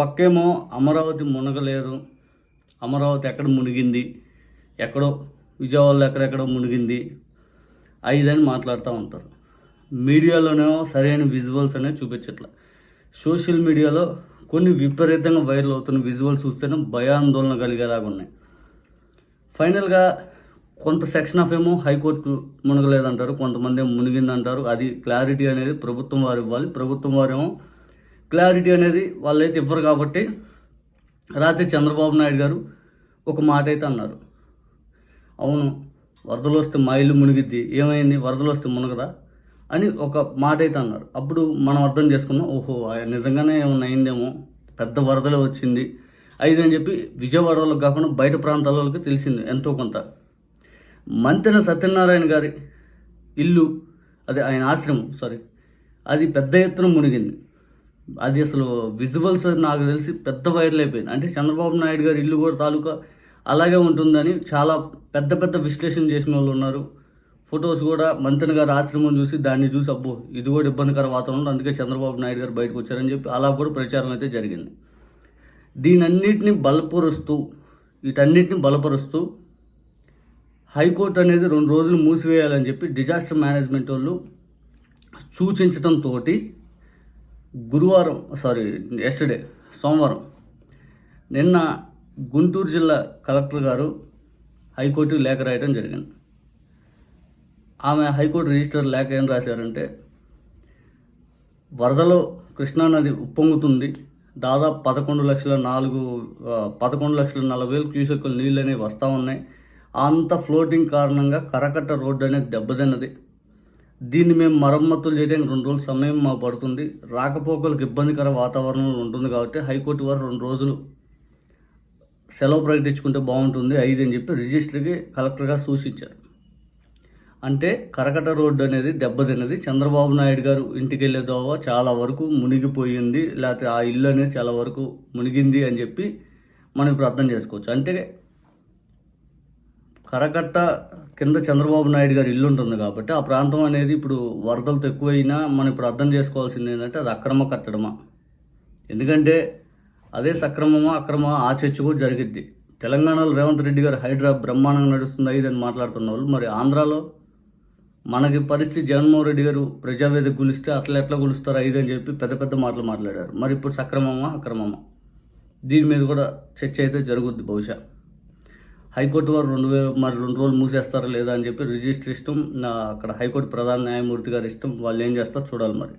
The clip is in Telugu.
పక్కేమో అమరావతి మునగలేదు. అమరావతి ఎక్కడ మునిగింది? ఎక్కడో విజయవాడలో ఎక్కడెక్కడో మునిగింది. ఐదని మాట్లాడుతూ ఉంటారు. మీడియాలోనేమో సరైన విజువల్స్ అనేవి చూపించట్ల. సోషల్ మీడియాలో కొన్ని విపరీతంగా వైరల్ అవుతున్న విజువల్స్ చూస్తేనే భయాందోళన కలిగేలాగా ఉన్నాయి. ఫైనల్గా కొంత సెక్షన్ ఆఫ్ ఏమో హైకోర్టు మునగలేదంటారు. కొంతమంది ఏమో మునిగిందంటారు. అది క్లారిటీ అనేది ప్రభుత్వం వారు ఇవ్వాలి. ప్రభుత్వం వారేమో క్లారిటీ అనేది వాళ్ళైతే ఇవ్వరు కాబట్టి రాత్రి చంద్రబాబు నాయుడు గారు ఒక మాట అయితే అన్నారు. అవును వరదలు వస్తే మా ఇల్లు మునిగిద్ది ఏమైంది? వరదలు వస్తే మునగదా? అని ఒక మాట అయితే అన్నారు. అప్పుడు మనం అర్థం చేసుకున్నాం ఓహో నిజంగానే ఏమన్నా అయిందేమో పెద్ద వరదలే వచ్చింది ఐదు అని చెప్పి విజయవాడలో కాకుండా బయట ప్రాంతాల వాళ్ళకి తెలిసింది ఎంతో కొంత. మంతెన సత్యనారాయణ గారి ఇల్లు అదే ఆయన ఆశ్రమం సారీ అది పెద్ద ఎత్తున మునిగింది. అది అసలు విజువల్స్ నాకు తెలిసి పెద్ద వైరల్ అయిపోయింది. అంటే చంద్రబాబు నాయుడు గారి ఇల్లు కూడా తాలూకా అలాగే ఉంటుందని చాలా పెద్ద పెద్ద విశ్లేషణ చేసిన వాళ్ళు ఉన్నారు. ఫొటోస్ కూడా మంతెన గారు ఆశ్రమం చూసి దాన్ని చూసి అబ్బో ఇది కూడా ఇబ్బందికర వాతావరణం అందుకే చంద్రబాబు నాయుడు గారు బయటకు వచ్చారని చెప్పి అలా కూడా ప్రచారం అయితే జరిగింది. దీనన్నిటిని బలపరుస్తూ వీటన్నిటిని బలపరుస్తూ హైకోర్టు అనేది రెండు రోజులు మూసివేయాలని చెప్పి డిజాస్టర్ మేనేజ్మెంట్ వాళ్ళు సూచించడంతో గురువారం సారీ ఎస్టర్డే సోమవారం. నిన్న గుంటూరు జిల్లా కలెక్టర్ గారు హైకోర్టు లేఖ రాయడం జరిగింది. ఆమె హైకోర్టు రిజిస్టర్ లేఖ ఏం రాశారంటే వరదలో కృష్ణానది ఉప్పొంగుతుంది. దాదాపు పదకొండు లక్షల నాలుగు పదకొండు లక్షల నలభై వేలు క్యూసెక్కుల నీళ్ళు అనేవి వస్తూ ఉన్నాయి. అంత ఫ్లోటింగ్ కారణంగా కరకట్ట రోడ్డు అనేది దెబ్బతిన్నది. దీన్ని మేము మరమ్మతులు చేయడానికి రెండు రోజులు సమయం మాకు పడుతుంది. రాకపోకలకు ఇబ్బందికర వాతావరణం ఉంటుంది కాబట్టి హైకోర్టు వారు రెండు రోజులు సెలవు ప్రకటించుకుంటే బాగుంటుంది ఐదు అని చెప్పి రిజిస్టర్కి కలెక్టర్గా సూచించారు. అంటే కరకట రోడ్డు అనేది దెబ్బతిన్నది. చంద్రబాబు నాయుడు గారు ఇంటికి వెళ్ళే దోవ చాలా వరకు మునిగిపోయింది లేకపోతే ఆ ఇల్లు అనేది చాలా వరకు మునిగింది అని చెప్పి మనం ఇప్పుడు అర్థం చేసుకోవచ్చు. అంటే కరకట్ట కింద చంద్రబాబు నాయుడు గారి ఇల్లు ఉంటుంది కాబట్టి ఆ ప్రాంతం అనేది ఇప్పుడు వరదలతో ఎక్కువైనా మనం ఇప్పుడు అర్థం చేసుకోవాల్సింది ఏంటంటే అది అక్రమ కట్టడమా. ఎందుకంటే అదే సక్రమమా అక్రమ ఆ చర్చ కూడా జరిగిద్ది. తెలంగాణలో రేవంత్ రెడ్డి గారు హైడ్రా బ్రహ్మాండంగా నడుస్తుంది ఇదని మాట్లాడుతున్న వాళ్ళు. మరి ఆంధ్రాలో మనకి పరిస్థితి జగన్మోహన్ రెడ్డి గారు ప్రజావేదిక గులిస్తే అట్లా ఎట్లా గులుస్తారు ఐదు అని చెప్పి పెద్ద పెద్ద మాటలు మాట్లాడారు. మరి ఇప్పుడు సక్రమమా అక్రమమా? దీని మీద కూడా చర్చ అయితే జరుగుద్ది బహుశా. హైకోర్టు వారు రెండు మరి రెండు రోజులు మూసేస్తారా లేదా అని చెప్పి రిజిస్టర్ ఇష్టం అక్కడ హైకోర్టు ప్రధాన న్యాయమూర్తి గారి ఇష్టం వాళ్ళు ఏం చేస్తారో చూడాలి మరి.